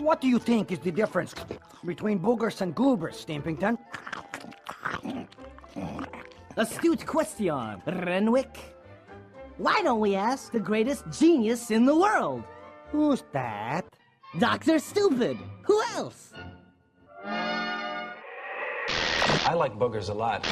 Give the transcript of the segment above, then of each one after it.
What do you think is the difference between boogers and goobers, Stimpington? Astute question, Renwick. Why don't we ask the greatest genius in the world? Who's that? Dr. Stupid. Who else? I like boogers a lot.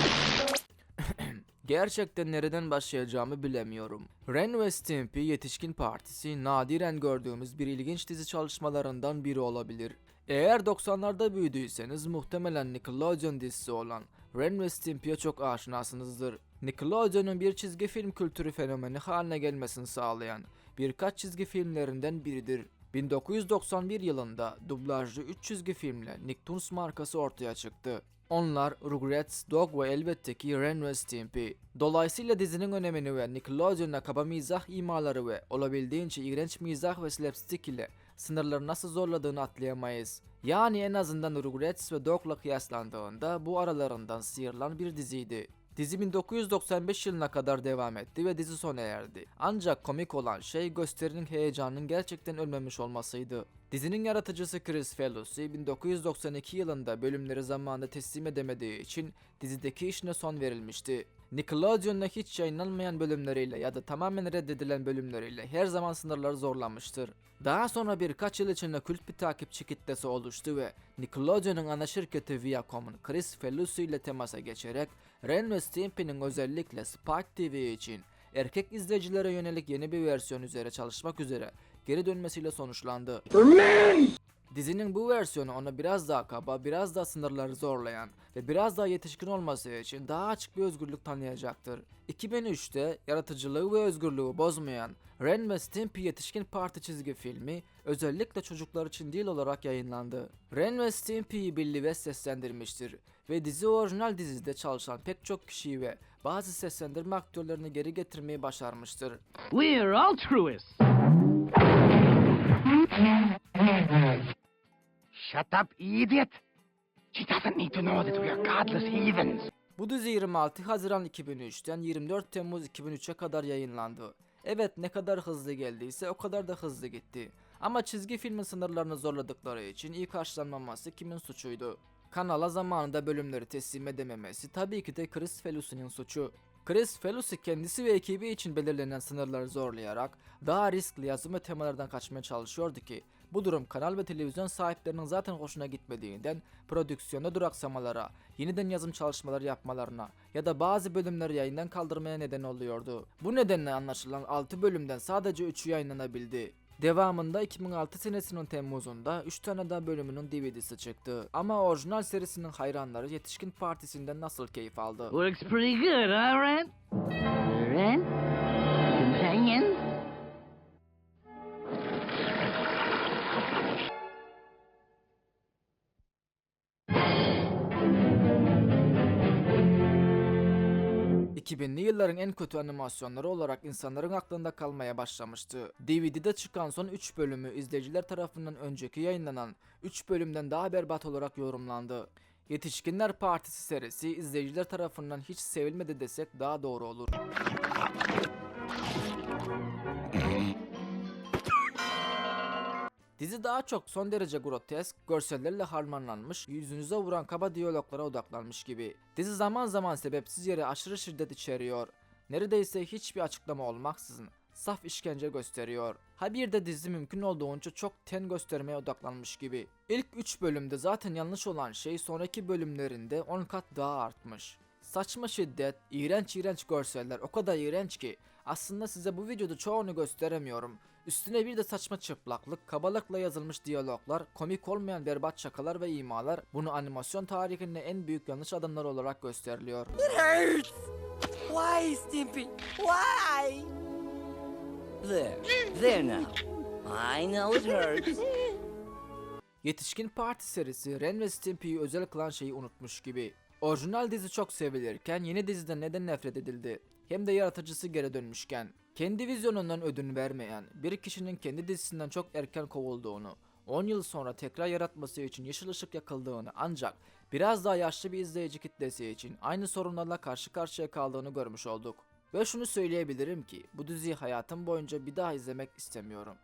Gerçekten nereden başlayacağımı bilemiyorum. Ren ve Stimpy Yetişkin Partisi nadiren gördüğümüz bir ilginç dizi çalışmalarından biri olabilir. Eğer 90'larda büyüdüyseniz muhtemelen Nickelodeon dizisi olan Ren ve Stimpy'ye çok aşinasınızdır. Nickelodeon'un bir çizgi film kültürü fenomeni haline gelmesini sağlayan birkaç çizgi filmlerinden biridir. 1991 yılında dublajlı 3 çizgi filmle Nicktoons markası ortaya çıktı. Onlar Rugrats, Dog ve elbette ki Ren ve Stimpy. Dolayısıyla dizinin önemini ve Nickelodeon'la kaba mizah imaları ve olabildiğince iğrenç mizah ve slapstick ile sınırları nasıl zorladığını atlayamayız. Yani en azından Rugrats ve Dog'la kıyaslandığında bu aralarından sıyrılan bir diziydi. Dizi 1995 yılına kadar devam etti ve dizi sona erdi. Ancak komik olan şey gösterinin heyecanının gerçekten ölmemiş olmasıydı. Dizinin yaratıcısı Chris Felusi 1992 yılında bölümleri zamanında teslim edemediği için dizideki işine son verilmişti. Nickelodeon'la hiç yayınlanmayan bölümleriyle ya da tamamen reddedilen bölümleriyle her zaman sınırları zorlanmıştır. Daha sonra birkaç yıl içinde kült bir takipçi kitlesi oluştu ve Nickelodeon'un ana şirketi Viacom'un Chris Felusi ile temasa geçerek Ren ve Stimpy'nin özellikle Spike TV için erkek izleyicilere yönelik yeni bir versiyon üzere çalışmak üzere geri dönmesiyle sonuçlandı. Dizinin bu versiyonu onu biraz daha kaba, biraz daha sınırları zorlayan ve biraz daha yetişkin olması için daha açık bir özgürlük tanıyacaktır. 2003'te yaratıcılığı ve özgürlüğü bozmayan Ren ve Stimpy Yetişkin Parti çizgi filmi özellikle çocuklar için değil olarak yayınlandı. Ren ve Stimpy'yi Billy West seslendirmiştir ve dizi orijinal dizide çalışan pek çok kişiyi ve bazı seslendirme aktörlerini geri getirmeyi başarmıştır. We're altruists. Shut up, idiot! She doesn't need to know that we are godless heathens. Bu dizi 26 Haziran 2003'ten 24 Temmuz 2003'e kadar yayınlandı. Evet ne kadar hızlı geldiyse o kadar da hızlı gitti. Ama çizgi filmin sınırlarını zorladıkları için iyi karşılanmaması kimin suçuydu? Kanala zamanında bölümleri teslim edememesi tabii ki de Chris Felusi'nin suçu. Chris Felusi kendisi ve ekibi için belirlenen sınırları zorlayarak daha riskli yazım ve temalardan kaçmaya çalışıyordu ki bu durum kanal ve televizyon sahiplerinin zaten hoşuna gitmediğinden prodüksiyonda duraksamalara, yeniden yazım çalışmaları yapmalarına ya da bazı bölümleri yayından kaldırmaya neden oluyordu. Bu nedenle anlaşılan 6 bölümden sadece 3'ü yayınlanabildi. Devamında 2006 senesinin Temmuz'unda 3 tane daha bölümünün DVD'si çıktı. Ama orijinal serisinin hayranları Yetişkin Partisi'nden nasıl keyif aldı? Works pretty good, huh, Ren? Ren? Companion? 2000'li yılların en kötü animasyonları olarak insanların aklında kalmaya başlamıştı. DVD'de çıkan son 3 bölümü izleyiciler tarafından önceki yayınlanan 3 bölümden daha berbat olarak yorumlandı. Yetişkinler Partisi serisi izleyiciler tarafından hiç sevilmedi desek daha doğru olur. Dizi daha çok son derece grotesk, görsellerle harmanlanmış, yüzünüze vuran kaba diyaloglara odaklanmış gibi. Dizi zaman zaman sebepsiz yere aşırı şiddet içeriyor. Neredeyse hiçbir açıklama olmaksızın saf işkence gösteriyor. Ha bir de dizi mümkün olduğunca çok ten göstermeye odaklanmış gibi. İlk 3 bölümde zaten yanlış olan şey sonraki bölümlerinde 10 kat daha artmış. Saçma şiddet, iğrenç iğrenç görseller o kadar iğrenç ki aslında size bu videoda çoğunu gösteremiyorum. Üstüne bir de saçma çıplaklık, kabalıkla yazılmış diyaloglar, komik olmayan berbat şakalar ve imalar bunu animasyon tarihinin en büyük yanlış adımları olarak gösteriliyor. hurts! Why, Stimpy? Why? There, there now. I know it hurts. Yetişkin Parti serisi Ren ve Stimpy'yi özel kılan şeyi unutmuş gibi. Orijinal dizi çok sevilirken yeni diziden neden nefret edildi? Hem de yaratıcısı geri dönmüşken. Kendi vizyonundan ödün vermeyen bir kişinin kendi dizisinden çok erken kovulduğunu, 10 yıl sonra tekrar yaratması için yeşil ışık yakıldığını ancak biraz daha yaşlı bir izleyici kitlesi için aynı sorunlarla karşı karşıya kaldığını görmüş olduk. Ve şunu söyleyebilirim ki bu diziyi hayatım boyunca bir daha izlemek istemiyorum.